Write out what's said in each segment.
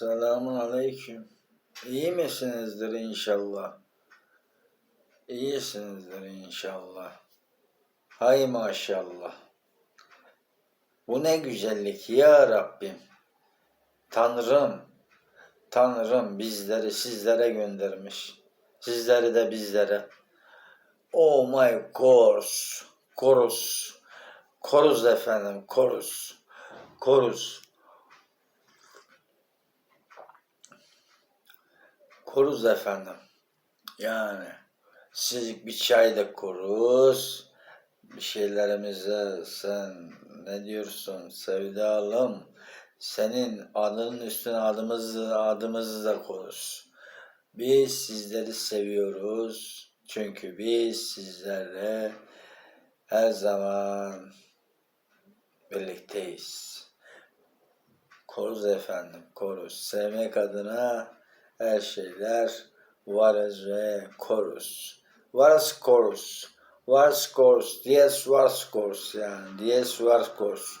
Selamun aleyküm. İyi misinizdir inşallah? İyisinizdir inşallah. Hay maşallah. Bu ne güzellik ya Rabbim. Tanrım, Tanrım bizleri sizlere göndermiş. Sizleri de bizlere. Oh my course, korus, koruz efendim, koruz, koruz. Koruz efendim. Yani sizlik bir çay da koruz. Bir şeylerimize sen ne diyorsun sevdalım? Senin adının üstüne adımızı adımızı da koruz. Biz sizleri seviyoruz. Çünkü biz sizlerle her zaman birlikteyiz. Koruz efendim, koruz. Sevmek adına her şeyler varız ve koruz. Varız koruz. Varız koruz. Diyes varız koruz yani. Diyes varız koruz.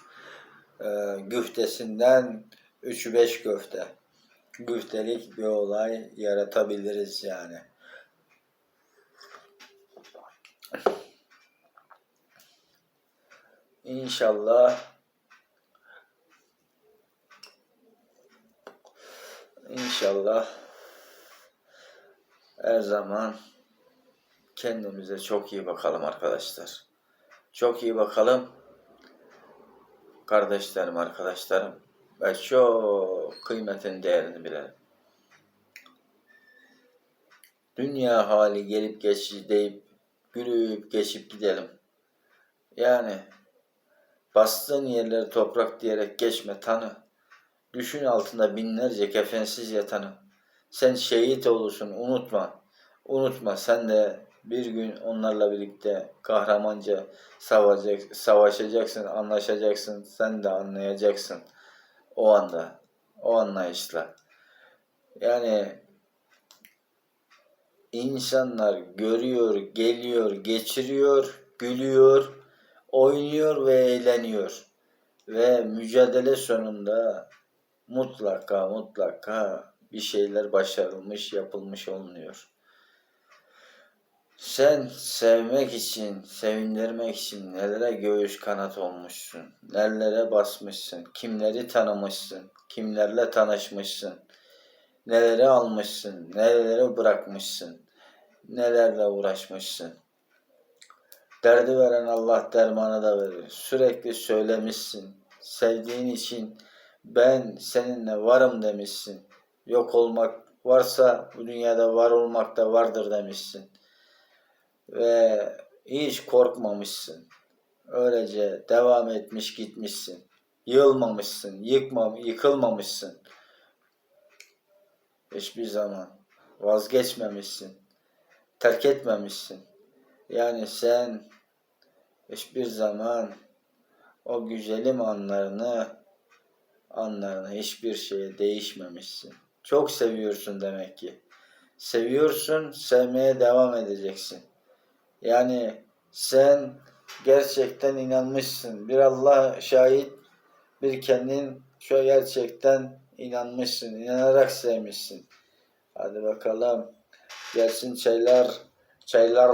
Ee, güftesinden 3-5 köfte. Güftelik bir olay yaratabiliriz yani. İnşallah İnşallah her zaman kendimize çok iyi bakalım arkadaşlar. Çok iyi bakalım. Kardeşlerim, arkadaşlarım ve çok kıymetin değerini bilelim. Dünya hali gelip geçici deyip gülüp geçip gidelim. Yani bastığın yerleri toprak diyerek geçme tanı. Düşün altında binlerce kefensiz yatanı. Sen şehit olursun unutma. Unutma sen de bir gün onlarla birlikte kahramanca savaşacak, savaşacaksın, anlaşacaksın. Sen de anlayacaksın o anda, o anlayışla. Yani insanlar görüyor, geliyor, geçiriyor, gülüyor, oynuyor ve eğleniyor. Ve mücadele sonunda mutlaka mutlaka bir şeyler başarılmış, yapılmış olunuyor. Sen sevmek için, sevindirmek için nelere göğüs kanat olmuşsun, nelere basmışsın, kimleri tanımışsın, kimlerle tanışmışsın, neleri almışsın, neleri bırakmışsın, nelerle uğraşmışsın. Derdi veren Allah dermanı da verir. Sürekli söylemişsin. Sevdiğin için ben seninle varım demişsin. Yok olmak varsa bu dünyada var olmak da vardır demişsin. Ve hiç korkmamışsın. Öylece devam etmiş gitmişsin. Yılmamışsın, yıkmam, yıkılmamışsın. Hiçbir zaman vazgeçmemişsin. Terk etmemişsin. Yani sen hiçbir zaman o güzelim anlarını anlarına hiçbir şeye değişmemişsin. Çok seviyorsun demek ki. Seviyorsun, sevmeye devam edeceksin. Yani sen gerçekten inanmışsın. Bir Allah şahit, bir kendin şu gerçekten inanmışsın. İnanarak sevmişsin. Hadi bakalım. Gelsin çaylar, çaylar.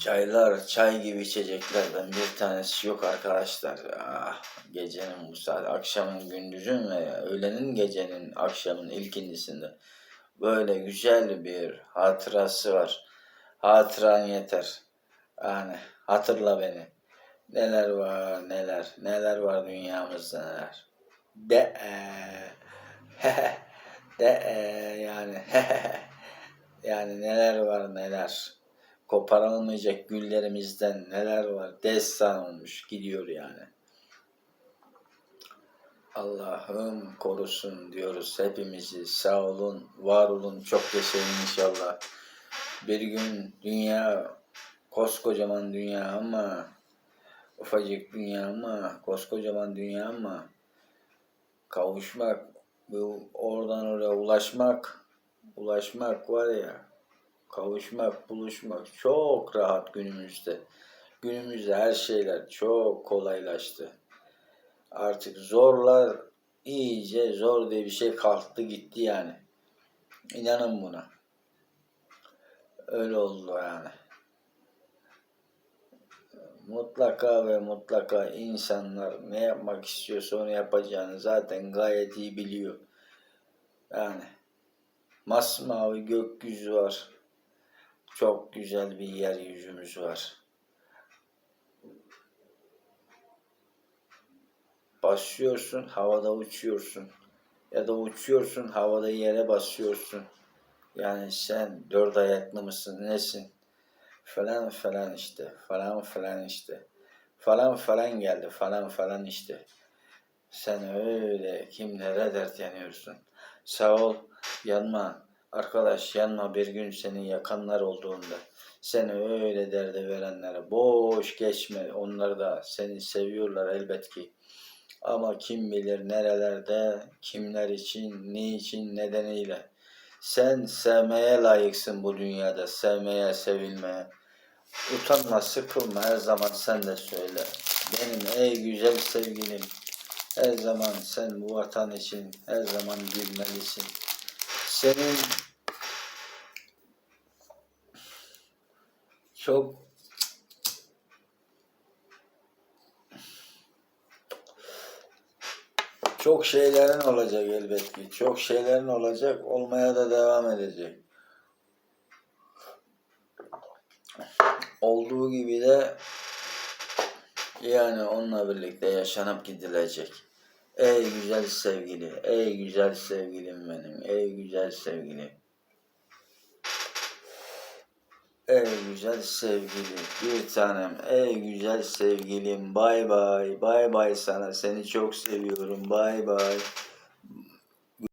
Çaylar, çay gibi içeceklerden bir tanesi yok arkadaşlar. Ah, gecenin bu saat, akşamın, gündüzün ve öğlenin, gecenin, akşamın ilkindisinde böyle güzel bir hatırası var. Hatıran yeter. Yani hatırla beni. Neler var, neler, neler var dünyamızda neler. De de yani yani neler var neler koparılmayacak güllerimizden neler var destan olmuş gidiyor yani. Allah'ım korusun diyoruz hepimizi. Sağ olun, var olun, çok yaşayın inşallah. Bir gün dünya, koskocaman dünya ama, ufacık dünya ama, koskocaman dünya ama, kavuşmak, bu oradan oraya ulaşmak, ulaşmak var ya, kavuşmak, buluşmak çok rahat günümüzde. Günümüzde her şeyler çok kolaylaştı. Artık zorlar iyice zor diye bir şey kalktı gitti yani. İnanın buna. Öyle oldu yani. Mutlaka ve mutlaka insanlar ne yapmak istiyorsa onu yapacağını zaten gayet iyi biliyor. Yani masmavi gökyüzü var. Çok güzel bir yeryüzümüz var. Basıyorsun, havada uçuyorsun. Ya da uçuyorsun, havada yere basıyorsun. Yani sen dört ayaklı mısın, nesin? Falan falan işte, falan falan işte. Falan falan geldi, falan falan işte. Sen öyle kimlere dert yanıyorsun. Sağ ol, yanma. Arkadaş yanma bir gün seni yakanlar olduğunda. Seni öyle derde verenlere boş geçme. Onlar da seni seviyorlar elbet ki. Ama kim bilir nerelerde, kimler için, niçin, nedeniyle. Sen sevmeye layıksın bu dünyada, sevmeye, sevilmeye. Utanma, sıkılma her zaman sen de söyle. Benim ey güzel sevgilim, her zaman sen bu vatan için her zaman gülmelisin. Senin çok çok şeylerin olacak elbet ki. Çok şeylerin olacak, olmaya da devam edecek. Olduğu gibi de yani onunla birlikte yaşanıp gidilecek. Ey güzel sevgili, ey güzel sevgilim benim, ey güzel sevgilim. Ey güzel sevgili, bir tanem, ey güzel sevgilim, bay bay, bay bay sana, seni çok seviyorum, bay bay.